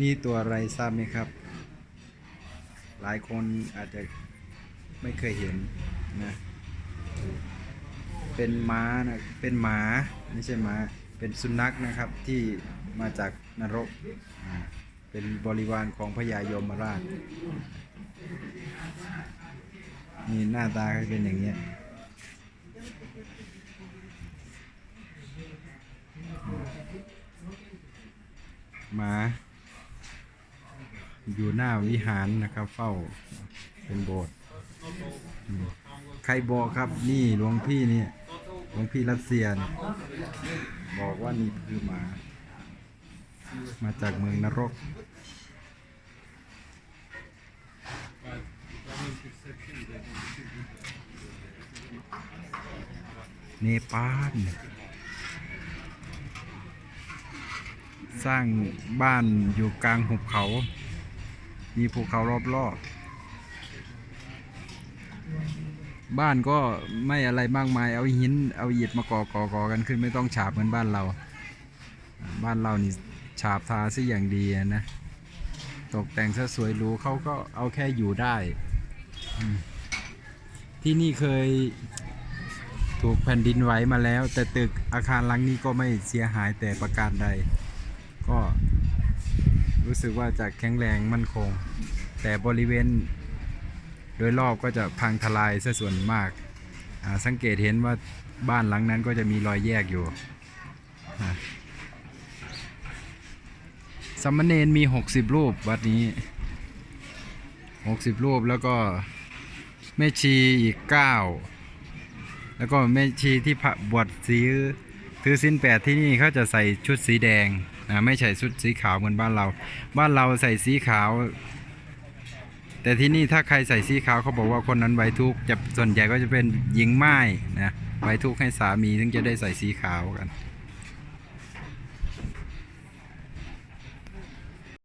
นี่ตัวอะไรทราบไหมครับ หลายคนอาจจะไม่เคยเห็นนะ เป็นม้านะ เป็นหมาไม่ใช่ม้าเป็นสุนัขนะครับที่มาจากนรก เป็นบริวารของพญายมราช นี่หน้าตาเขาเป็นอย่างเงี้ยหมา อยู่หน้าวิหารนะครับ เฝ้าเป็นโบสถ์ใครบอกครับนี่หลวงพี่เนี่ยหลวงพี่รัสเซียเนี่ยบอกว่านี่คือหมา มาจากเมืองนรก เนปาลสร้างบ้านอยู่กลางหุบเขา มีภูเขารอบรอบๆบ้านก็ไม่อะไรมากมาย เอาหิน เอาอิฐมาก่อก่อก่อกันขึ้นไม่ต้องฉาบเหมือนบ้านเรา บ้านเรานี่ฉาบทาซะอย่างดีนะ ตกแต่งซะสวยหรูเขาก็เอาแค่อยู่ได้ ที่นี่เคยถูกแผ่นดินไหวมาแล้ว แต่ตึกอาคารหลังนี้ก็ไม่เสียหายแต่ประการใด ก็ รู้สึกว่าจะแข็งแรงมั่นคง แต่บริเวณ โดยรอบก็จะพังทลายซะส่วนมาก สังเกตเห็นว่าบ้านหลังนั้นก็จะมีรอยแยกอยู่สามเณรมี 60 รูปวัดนี้ 60 รูปแล้วก็แม่ชีอีก 9 แล้วก็แม่ชีที่พระบวชสีถือสินแปดที่นี่เขาจะใส่ชุดสีแดง นะไม่ใช่ชุดสีขาวเหมือนบ้านเรา บ้านเราใส่สีขาว แต่ที่นี่ถ้าใครใส่สีขาวเขาบอกว่าคนนั้นไว้ทุกจะส่วนใหญ่ก็จะเป็นหญิงไม้นะไว้ทุกให้สามีถึงจะได้ใส่สีขาวกัน